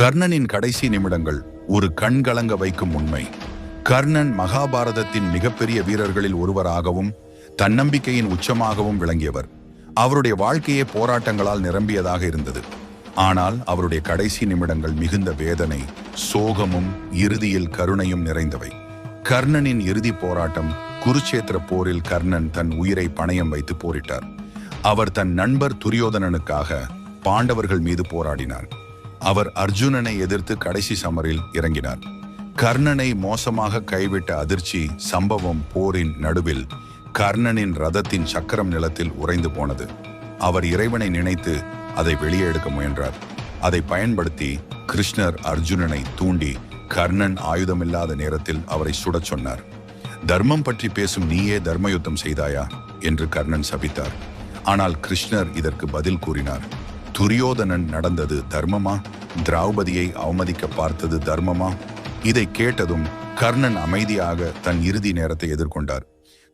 கர்ணனின் கடைசி நிமிடங்கள் ஒரு கண்கலங்க வைக்கும் உண்மை. கர்ணன் மகாபாரதத்தின் மிகப்பெரிய வீரர்களில் ஒருவராகவும் தன்னம்பிக்கையின் உச்சமாகவும் விளங்கியவர். அவருடைய வாழ்க்கையே போராட்டங்களால் நிரம்பியதாக இருந்தது. ஆனால் அவருடைய கடைசி நிமிடங்கள் மிகுந்த வேதனை சோகமும் இறுதியில் கருணையும் நிறைந்தவை. கர்ணனின் இறுதி போராட்டம் குருச்சேத்திர போரில் கர்ணன் தன் உயிரை பணயம் வைத்து போரிட்டார். அவர் தன் நண்பர் துரியோதனனுக்காக பாண்டவர்கள் மீது போராடினார். அவர் அர்ஜுனனை எதிர்த்து கடைசி சமரில் இறங்கினார். கர்ணனை மோசமாக கைவிட்ட அதிர்ச்சி சம்பவம் போரின் நடுவில் கர்ணனின் ரதத்தின் சக்கரம் நிலத்தில் உறைந்து போனது. அவர் இறைவனை நினைத்து அதை வெளியே எடுக்க முயன்றார். அதை பயன்படுத்தி கிருஷ்ணர் அர்ஜுனனை தூண்டி கர்ணன் ஆயுதமில்லாத நேரத்தில் அவரை சுடச் சொன்னார். தர்மம் பற்றி பேசும் நீயே தர்மயுத்தம் செய்தாயா? என்று கர்ணன் சபித்தார். ஆனால் கிருஷ்ணர் இதற்கு பதில் கூறினார். துரியோதனன் நடந்தது தர்மமா? திரௌபதியை அவமதிக்க பார்த்தது தர்மமா? இதை கேட்டதும் கர்ணன் அமைதியாக தன் இறுதி நேரத்தை எதிர்கொண்டார்.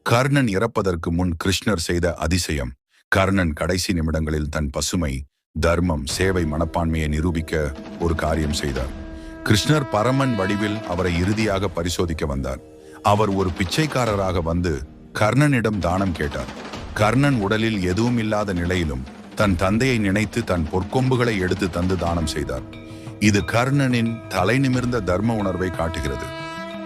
கர்ணன் இறப்பதற்கு முன் கிருஷ்ணர் செய்த அதிசயம். கர்ணன் கடைசி நிமிடங்களில் தன் பசுமை தர்மம் சேவை மனப்பான்மையை நிரூபிக்க ஒரு காரியம் செய்தார். கிருஷ்ணர் பரமன் வடிவில் அவரை இறுதியாக பரிசோதிக்க வந்தார். அவர் ஒரு பிச்சைக்காரராக வந்து கர்ணனிடம் தானம் கேட்டார். கர்ணன் உடலில் எதுவும் இல்லாத நிலையிலும் தன் தந்தையை நினைத்து தன் பொற்கொம்புகளை எடுத்து தந்து தானம் செய்தார். இது கர்ணனின் தலை நிமிர்ந்த தர்ம உணர்வை காட்டுகிறது.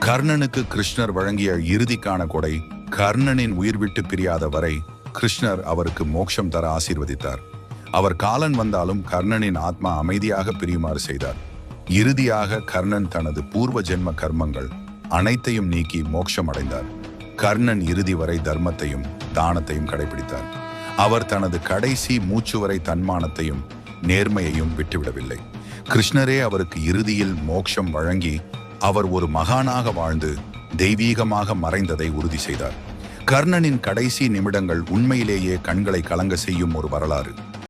கர்ணனுக்கு கிருஷ்ணர் வழங்கிய இறுதிக்கான கொடை கர்ணனின் உயிர் விட்டு பிரியாத வரை கிருஷ்ணர் அவருக்கு மோட்சம் தர ஆசீர்வதித்தார். அவர் காலன் வந்தாலும் கர்ணனின் ஆத்மா அமைதியாக பிரியுமாறு செய்தார். இறுதியாக கர்ணன் தனது பூர்வ ஜென்ம கர்மங்கள் அனைத்தையும் நீக்கி மோட்சம் அடைந்தார். கர்ணன் இறுதி வரை தர்மத்தையும் தானத்தையும் கடைபிடித்தார். அவர் தனது கடைசி மூச்சு வரை தன்மானத்தையும் நேர்மையையும் விட்டுவிடவில்லை. கிருஷ்ணரே அவருக்கு இறுதியில் மோட்சம் வழங்கி அவர் ஒரு மகானாக வாழ்ந்து தெய்வீகமாக மறைந்ததை உறுதி செய்தார். கர்ணனின் கடைசி நிமிடங்கள் உண்மையிலேயே கண்களை கலங்க செய்யும் ஒரு வரலாறு.